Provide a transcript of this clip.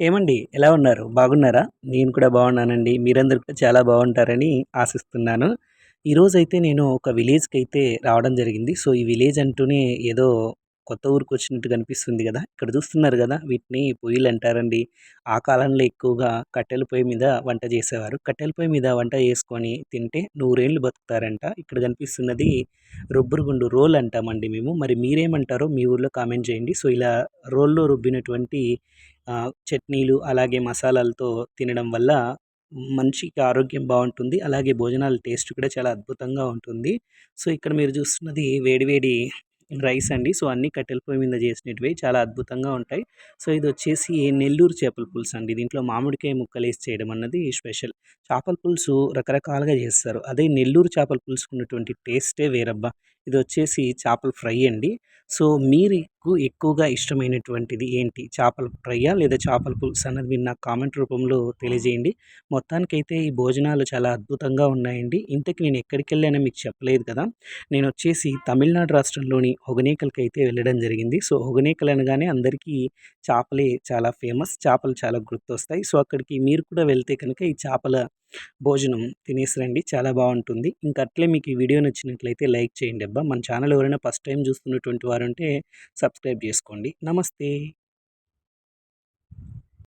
ఏమండి? ఎలా ఉన్నారు? బాగున్నారా? నేను కూడా బాగున్నానండి. మీరందరూ కూడా చాలా బాగుంటారని ఆశిస్తున్నాను. ఈరోజైతే నేను ఒక విలేజ్కి అయితే రావడం జరిగింది. సో ఈ విలేజ్ అంటూనే ఏదో కొత్త ఊరికి వచ్చినట్టు కనిపిస్తుంది కదా. ఇక్కడ చూస్తున్నారు కదా వీటిని పొయ్యిలు అంటారండి. ఆ కాలంలో ఎక్కువగా కట్టెల పొయ్యి మీద వంట చేసేవారు. కట్టెల పొయ్యి మీద వంట చేసుకొని తింటే నూరేళ్ళు బతుకుతారంట. ఇక్కడ కనిపిస్తున్నది రుబ్బురుగుండు రోల్ అంటామండి మేము. మరి మీరేమంటారో మీ ఊర్లో కామెంట్ చేయండి. సో ఇలా రోల్లో రుబ్బినటువంటి చట్నీలు అలాగే మసాలాలతో తినడం వల్ల మనిషికి ఆరోగ్యం బాగుంటుంది. అలాగే భోజనాల టేస్ట్ కూడా చాలా అద్భుతంగా ఉంటుంది. సో ఇక్కడ మీరు చూస్తున్నది వేడివేడి రైస్ అండి. సో అన్ని కట్టెల పొయ్యి మీద చేసినవి చాలా అద్భుతంగా ఉంటాయి. సో ఇది వచ్చేసి నెల్లూరు చేపల పులుసు అండి. దీంట్లో మామిడికాయ ముక్కలు వేసి చేయడం అన్నది స్పెషల్. చేపల పులుసు రకరకాలుగా చేస్తారు. అదే నెల్లూరు చేపల పులుసుకున్నటువంటి టేస్టే వేరబ్బా. ఇది వచ్చేసి చేపల ఫ్రై అండి. సో మీరు మీకు ఎక్కువగా ఇష్టమైనటువంటిది ఏంటి? చేపల ఫ్రైయా లేదా చేపల పులుసు అన్నది మీరు నాకు కామెంట్ రూపంలో తెలియజేయండి. మొత్తానికైతే ఈ భోజనాలు చాలా అద్భుతంగా ఉన్నాయండి. ఇంతకు నేను ఎక్కడికి వెళ్ళానో మీకు చెప్పలేదు కదా. నేను వచ్చేసి తమిళనాడు రాష్ట్రంలోని హొగనేకల్కి అయితే వెళ్ళడం జరిగింది. సో హొగనేకల్ అనగానే అందరికీ చేపలే చాలా ఫేమస్. చేపలు చాలా గుర్తొస్తాయి. సో అక్కడికి మీరు కూడా వెళ్తే కనుక ఈ చేపల భోజనం తినేసి రండి చాలా బాగుంటుంది. ఇంకా అట్లే మీకు ఈ వీడియో నచ్చినట్లయితే లైక్ చేయండి అబ్బా. మన ఛానల్ ఎవరైనా ఫస్ట్ టైం చూస్తున్నటువంటి వారు ఉంటే సబ్స్క్రైబ్ చేసుకోండి. నమస్తే.